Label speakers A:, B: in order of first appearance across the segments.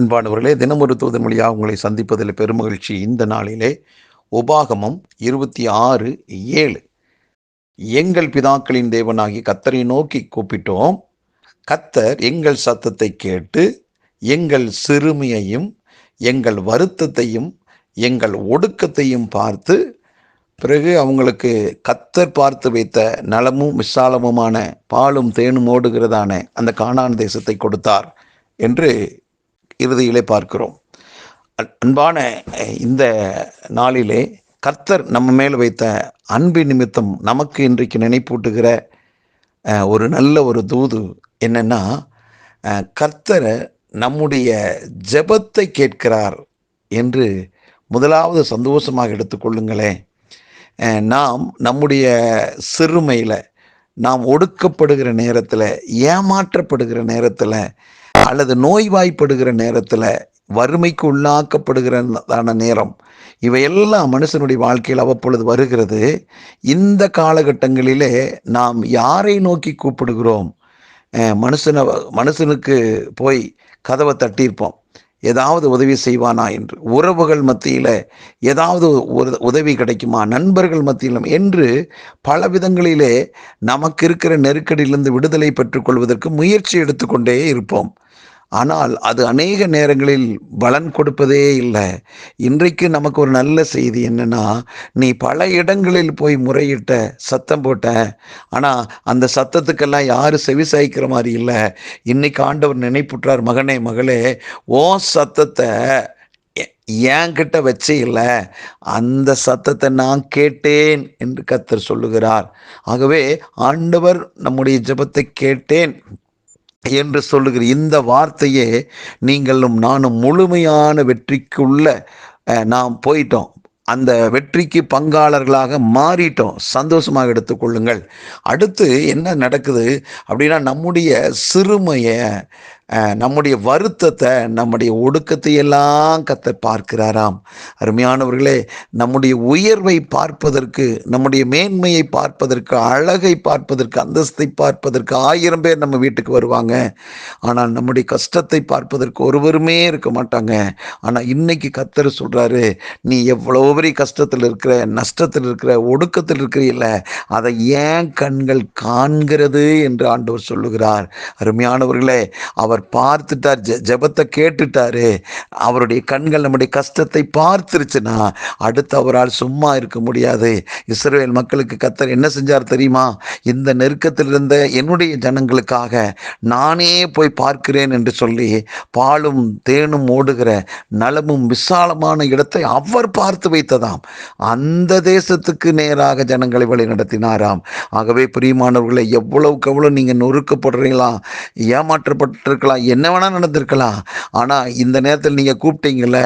A: அன்பானவர்களே தினமொரு தூதன் மொழியாக உங்களை சந்திப்பதில் பெருமகிழ்ச்சி. இந்த நாளிலே உபாகமம் இருபத்தி ஆறு ஏழு. எங்கள் பிதாக்களின் தேவனாகி கத்தரை நோக்கி கூப்பிட்டோம். கத்தர் எங்கள் சத்தத்தை கேட்டு எங்கள் சிறுமியையும் எங்கள் வருத்தத்தையும் எங்கள் ஒடுக்கத்தையும் பார்த்து பிறகு அவங்களுக்கு கத்தர் பார்த்து வைத்த நலமும் விசாலமுமான பாலும் தேனும் ஓடுகிறதான அந்த காணான் தேசத்தை கொடுத்தார் என்று இறுதியிலே பார்க்கிறோம். அன்பான இந்த நாளிலே கர்த்தர் நம்ம மேல் வைத்த அன்பு நிமித்தம் நமக்கு இன்றைக்கு நினைப்பூட்டுகிற ஒரு நல்ல ஒரு தூது என்னென்னா கர்த்தரை கர்த்தர் நம்முடைய ஜெபத்தை கேட்கிறார் என்று முதலாவது சந்தோஷமாக எடுத்துக்கொள்ளுங்களேன் நாம் நம்முடைய சிறுமையில் நாம் ஒடுக்கப்படுகிற நேரத்தில் ஏமாற்றப்படுகிற நேரத்தில் அல்லது நோய்வாய்ப்படுகிற நேரத்தில் வறுமைக்கு உள்ளாக்கப்படுகிறதான நேரம். இவையெல்லாம் மனுஷனுடைய வாழ்க்கையில் அவ்வப்பொழுது வருகிறது. இந்த காலகட்டங்களிலே நாம் யாரை நோக்கி கூப்பிடுகிறோம்? மனுஷனை மனுஷனுக்கு போய் கதவை தட்டியிருப்போம். ஏதாவது உதவி செய்வானா என்று. உறவுகள் மத்தியில் ஏதாவது ஒரு உதவி கிடைக்குமா? நண்பர்கள் மத்தியிலும் என்று பல விதங்களிலே நமக்கு இருக்கிற நெருக்கடியிலிருந்து விடுதலை பெற்றுக்கொள்வதற்கு முயற்சி எடுத்துக்கொண்டே இருப்போம். ஆனால் அது அநேக நேரங்களில் பலன் கொடுப்பதே இல்லை. இன்றைக்கு நமக்கு ஒரு நல்ல செய்தி என்னன்னா நீ பல இடங்களில் போய் முறையிட்ட சத்தம் போட்ட ஆனால் அந்த சத்தத்துக்கெல்லாம் யாரும் செவி சாய்க்கிற மாதிரி இல்லை. இன்னைக்கு ஆண்டவர் நினைப்புற்றார் மகனே மகளே ஓ சத்தத்தை எ- என்கிட்ட வச்சு இல்லை. அந்த சத்தத்தை நான் கேட்டேன் என்று கத்தர் சொல்லுகிறார். ஆகவே ஆண்டவர் நம்முடைய ஜெபத்தை கேட்டேன். என்று சொல்லுகிற இந்த வார்த்தையே நீங்களும் நானும் முழுமையான வெற்றிக்குள்ள நாம் போயிட்டோம். அந்த வெற்றிக்கு பங்காளர்களாக மாறிட்டோம். சந்தோஷமாக எடுத்துக்கொள்ளுங்கள் அடுத்து என்ன நடக்குது அப்படின்னா நம்முடைய சிறுமையை நம்முடைய வருத்தத்தை நம்முடைய ஒடுக்கத்தை எல்லாம் கத்த பார்க்கிறாராம். அருமையானவர்களே நம்முடைய உயர்வை பார்ப்பதற்கு நம்முடைய மேன்மையை பார்ப்பதற்கு அழகை பார்ப்பதற்கு அந்தஸ்தை பார்ப்பதற்கு ஆயிரம் பேர் நம்ம வீட்டுக்கு வருவாங்க. ஆனால் நம்முடைய கஷ்டத்தை பார்ப்பதற்கு ஒருவருமே இருக்க மாட்டாங்க. ஆனால் இன்னைக்கு கத்தர் சொல்கிறாரு நீ எவ்வளோ பெரிய கஷ்டத்தில் இருக்கிற நஷ்டத்தில் இருக்கிற ஒடுக்கத்தில் இருக்கிறீல்ல அதை ஏன் கண்கள் காண்கிறது? என்று ஆண்டவர் சொல்லுகிறார். அருமையானவர்களே அவர் பார்த்துட்டார் ஜெ ஜெபத்தை கேட்டுட்டாரு. அவருடைய கண்கள் நம்முடைய கஷ்டத்தை பார்த்துருச்சுன்னா அடுத்து அவரால் சும்மா இருக்க முடியாது. இஸ்ரேல் மக்களுக்கு கத்தர் என்ன செஞ்சார் தெரியுமா? இந்த நெருக்கத்தில் இருந்த என்னுடைய ஜனங்களுக்காக நானே போய் பார்க்கிறேன் என்று சொல்லி பாலும் தேனும் ஓடுகிற நலமும் விசாலமான இடத்தை அவர் பார்த்து வைத்ததாம். அந்த தேசத்துக்கு நேராக ஜனங்களை வழி நடத்தினாராம். ஆகவே பிரியமானவர்களை எவ்வளவுக்கு எவ்வளோ நீங்கள் நொறுக்கப்படுறீங்களா? ஏமாற்றப்பட்டிருக்கலாம். என்ன வேணால் நடந்திருக்கலாம். ஆனா இந்த நேரத்தில் நீங்க கூப்பிட்டீங்கள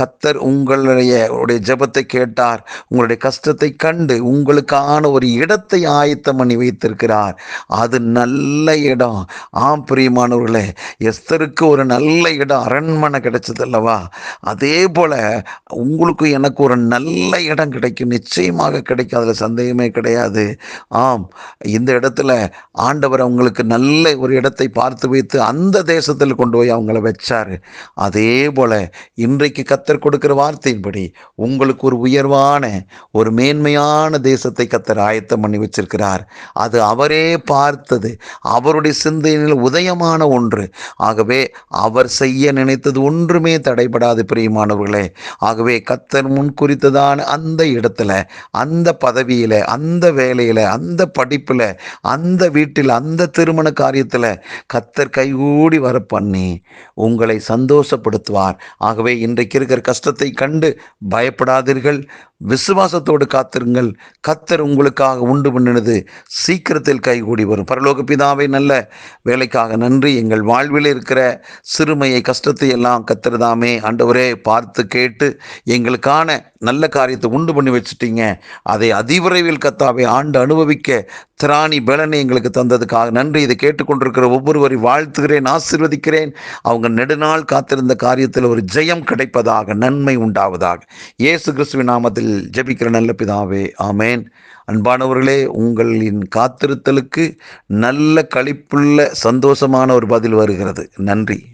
A: கத்தர் உங்களுடைய உடைய ஜெபத்தை கேட்டார் உங்களுடைய கஷ்டத்தை கண்டு உங்களுக்கான ஒரு இடத்தை ஆயத்தம் பண்ணி வைத்திருக்கிறார். அது நல்ல இடம். ஆம் பிரியமானவர்களே எஸ்தருக்கு ஒரு நல்ல இடம் அரண்மனை கிடைச்சது அல்லவா அதே போல உங்களுக்கும் எனக்கு ஒரு நல்ல இடம் கிடைக்கும். நிச்சயமாக கிடைக்கும். அதில் சந்தேகமே கிடையாது. ஆம் இந்த இடத்துல ஆண்டவர் அவங்களுக்கு நல்ல ஒரு இடத்தை பார்த்து வைத்து அந்த தேசத்தில் கொண்டு போய் அவங்கள வச்சார். அதே போல் இன்றைக்கு கத்தர் கொடுக்குற வார்த்தையின்படி உங்களுக்கு ஒரு உயர்வான ஒரு மேன்மையான தேசத்தை கத்தர் ஆயத்தம் பண்ணி வச்சிருக்கிறார். அது அவரே பார்த்தது. அவருடைய சிந்தையில் உதயமான ஒன்று. ஆகவே அவர் செய்ய நினைத்தது ஒன்றுமே தடைபடாது பிரியமானவர்களே. ஆகவே கத்தர் முன் குறித்ததான அந்த இடத்துல அந்த பதவியில் அந்த வேலையில் அந்த படிப்பில் அந்த வீட்டில் அந்த திருமண காரியத்தில் கத்தர் கைகூடி வர பண்ணி உங்களை சந்தோஷப்படுத்துவார். ஆகவே இன்றைக்கு இருக்கிற கஷ்டத்தை கண்டு பயப்படாதீர்கள். விசுவாசத்தோடு காத்திருங்கள். கத்தர் உங்களுக்காக உண்டு பண்ணினது சீக்கிரத்தில் கைகூடி வரும். பரலோக பிதாவை நல்ல வேலைக்காக நன்றி. எங்கள் வாழ்வில் இருக்கிற சிறுமையை கஷ்டத்தை எல்லாம் கத்திரதாமே ஆண்டவரே பார்த்து கேட்டு எங்களுக்கான நல்ல காரியத்தை உண்டு பண்ணி வச்சுட்டீங்க. அதை அதிவிரைவில் கத்தாவை ஆண்டு அனுபவிக்க திராணி பலனை எங்களுக்கு தந்ததுக்காக நன்றி. இதை கேட்டுக்கொண்டிருக்கிற ஒவ்வொருவரையும் வாழ்த்துகிறேன் ஆசீர்வதிக்கிறேன். அவங்க நெடுநாள் காத்திருந்த காரியத்தில் ஒரு ஜெயம் கிடைப்பதாக நன்மை உண்டாவதாக. இயேசு கிறிஸ்துவின் நாமத்தில் ஜபிக்கிற நல்ல பிதாவே ஆமேன். அன்பானவர்களே உங்களின் காத்திருத்தலுக்கு நல்ல களிப்புள்ள சந்தோஷமான ஒரு பதில் வருகிறது. நன்றி.